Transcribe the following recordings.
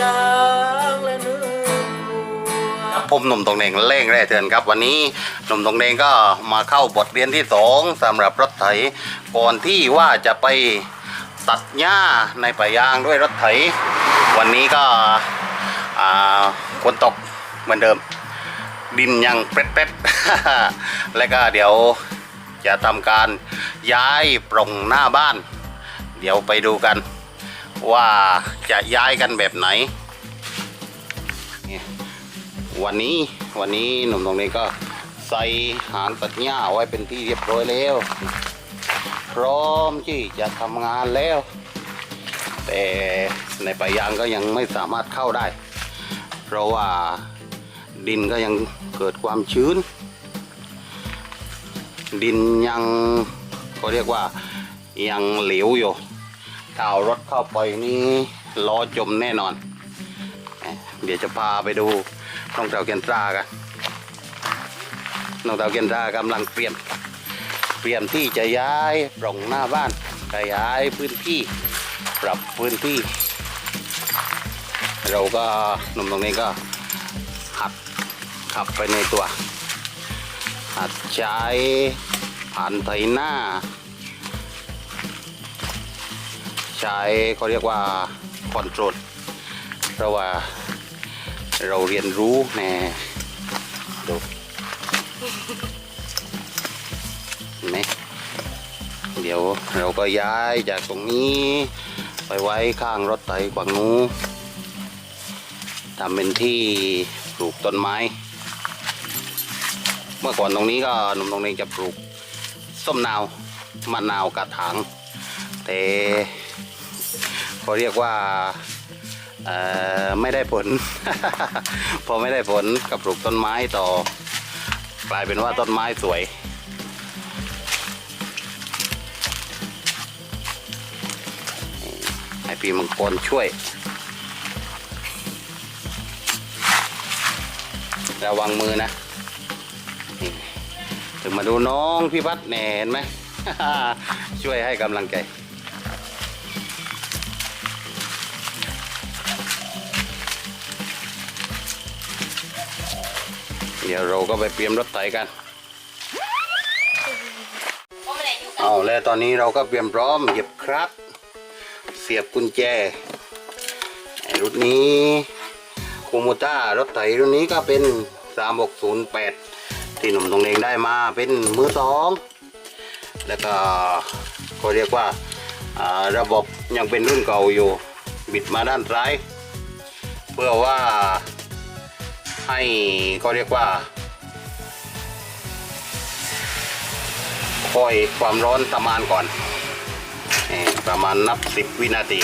จางและนึกกลัวผมหนุ่มตรงเน่งเล่งแร่เถื่อนครับ วันนี้หนุ่มตรงเน่งก็มาเข้าบทเรียนที่สองสำหรับรถไถก่อนที่ว่าจะไปตัดหญ้าในป่ายางด้วยรถไถ วันนี้ก็อาฝนตกเหมือนเดิม ดินยังเปร็ดๆ แล้วก็เดี๋ยวจะทำการย้ายปรงหน้าบ้าน เดี๋ยวไปดูกัน ว่าจะย้ายกันแบบไหน วันนี้วันนี้หนุ่มตรงนี้ก็ใส่หางตัดหญ้าไว้เป็นที่เรียบร้อยแล้ว พร้อมที่จะทำงานแล้ว แต่ในป่ายางก็ยังไม่สามารถเข้าได้ เพราะว่าดินก็ยังเกิดความชื้น ดินยังเขาเรียกว่ายังเหลวอยู่ ถ้าเอารถเข้าไปนี่ล้อจมแน่นอน เดี๋ยวจะพาไปดูน้องเต่าเกียนตรากันน้องเต่าเกียนตรากำลังเตรียมเตรียมที่จะย้ายปล่องหน้าบ้านขยายพื้นที่ปรับพื้นที่ เราก็หนุ่มตรงนี้ก็หัดขับไปในตัวหัดใช้ผ่านไถหน้า ใช้เขาเรียกว่าคอนโทรลเพราะว่าเราเรียนรู้แน่ดูเห็นไหมเดี๋ยวเราก็ย้ายจากตรงนี้ ไปไว้ข้างรถไถกวางนู้นทำเป็นที่ปลูกต้นไม้ เมื่อก่อนตรงนี้ก็หนุ่มตรงนี้จะปลูกส้มนาวมะนาวกระถาง แต่เขาเรียกว่าไม่ได้ผล พอไม่ได้ผลกับปลูกต้นไม้ต่อกลายเป็นว่าต้นไม้สวย ให้พี่มังกรช่วย ระวังมือนะ ถึงมาดูน้องพี่พัดแหนเห็นไหม ช่วยให้กำลังใจเดี๋ยวเราก็ไปเตรียมรถไถกัน เอาแล้วตอนนี้เราก็เตรียมพร้อมเหยียบครับ เสียบกุญแจรุ่นนี้คูมูต้ารถไถรุ่นนี้ก็เป็น 3608 ที่หนุ่มตรงเองได้มาเป็นมือสอง แล้วก็เขาเรียกว่าระบบยังเป็นรุ่นเก่าอยู่ บิดมาด้านซ้าย เพื่อว่าให้เขาเรียกว่าคอยความร้อนประมาณก่อน ประมาณนับสิบวินาที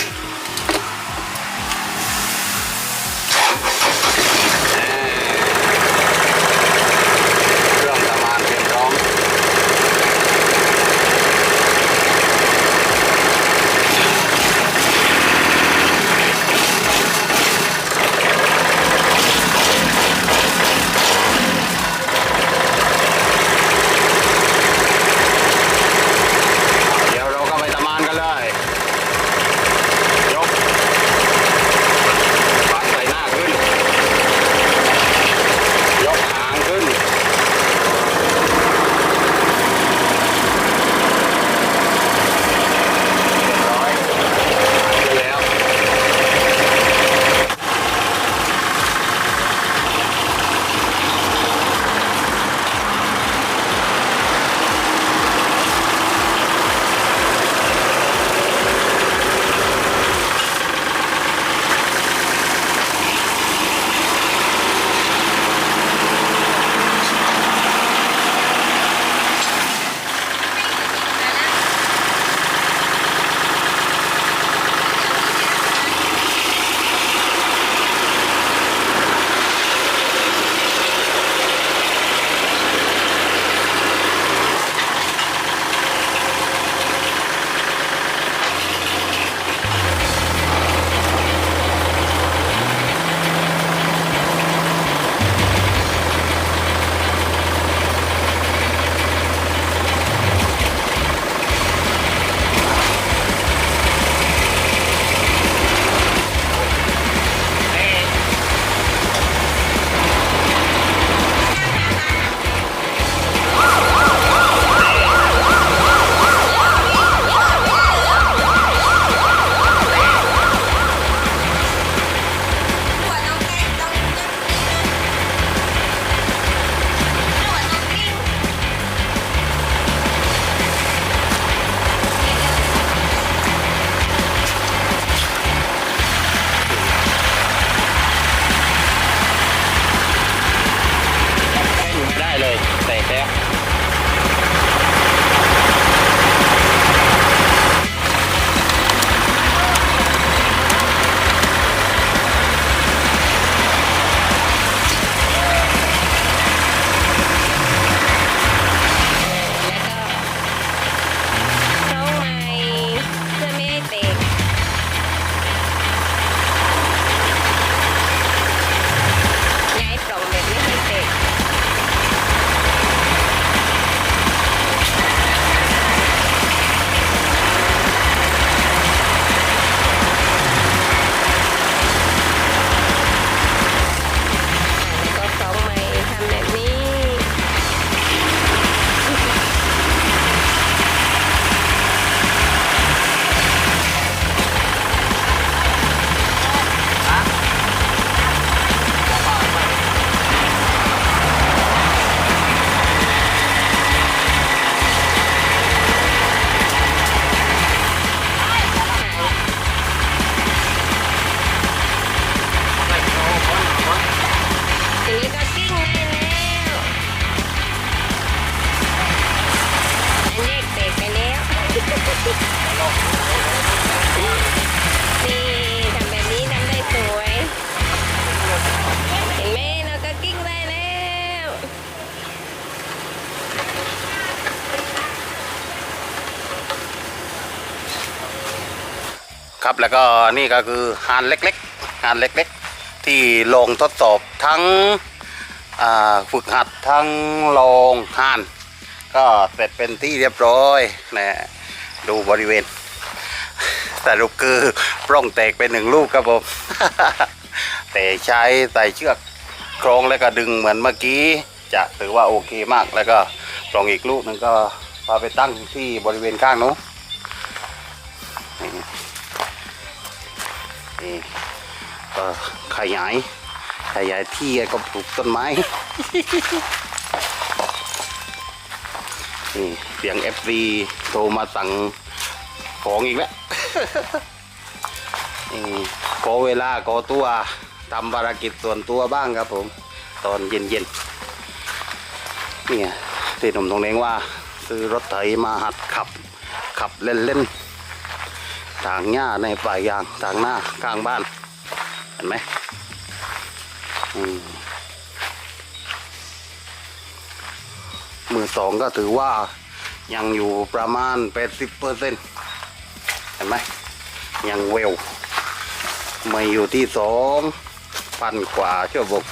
ครับแล้วก็นี่ก็คือฮานเล็กๆฮานเล็กๆ ที่ลงทดสอบทั้งฝึกหัดทั้งลงฮาน ก็เสร็จเป็นที่เรียบร้อยนะดูบริเวณสรุปคือปล้องแตกไปหนึ่งลูกครับผมแต่ใช้ใส่เชือกคล้องแล้วก็ดึงเหมือนเมื่อกี้ จะถือว่าโอเคมากแล้วก็ปล้องอีกลูกหนึงก็พาไปตั้งที่บริเวณข้างนู้น ก็ขยายขยายที่ก็ปลูกต้นไม้ นี่เสียง FB โทรมาสั่งของอีกแล้วนี่ขอเวลาขอตัวทำภารกิจส่วนตัวบ้างครับผม ตอนเย็นๆนี่ไงที่หนุ่มตรงเล้งว่า ซื้อรถไถมาหัดขับ ขับเล่นๆ ทางหญ้าในป่ายางทางหน้าข้างบ้าน เห็นไหมมือสองก็ถือว่ายังอยู่ประมาณ 80เปอร์เซ็นต์เห็นไหมยังเวลไม่อยู่ที่สองพันกว่าชั่วโมง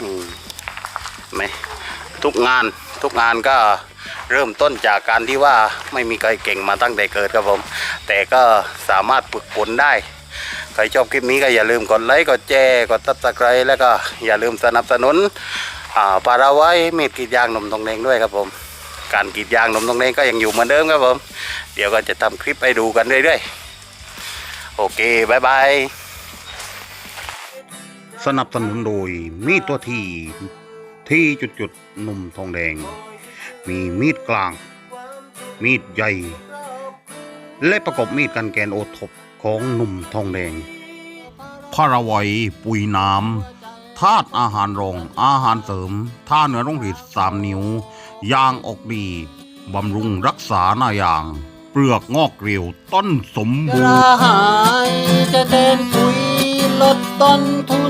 อืมไหม ทุกงานทุกงานก็เริ่มต้นจากการที่ว่าไม่มีใครเก่งมาตั้งแต่เกิดครับผม แต่ก็สามารถฝึกฝนได้ ใครชอบคลิปนี้ก็อย่าลืมกดไลค์กดแชร์กดตัดสไครแล้วก็อย่าลืมสนับสนุนอ่าปลาราไว้มีดกรีดยางนมทองแดงด้วยครับผม การกรีดยางนมทองแดงก็ยังอยู่เหมือนเดิมครับผม เดี๋ยวก็จะทำคลิปให้ดูกันเรื่อยๆ โอเคบายบายสนับสนุนโดยมีดตัวที ที่จุดจุดๆหนุ่มทองแดง มีมีดกลาง มีดใหญ่ และประกบมีดกันแกนโอทบของหนุ่มทองแดงพาราไวยปุ๋ยน้ำธาตุอาหารรอง อาหารเสริมท่าเนื้อร่องหิดสามนิ้ว ยางออกดีบำรุงรักษาหน้ายาง เปลือกงอกเกลียวต้นสมกบูรระณ์หายจะแทนปุ๋ยลดต้นทุ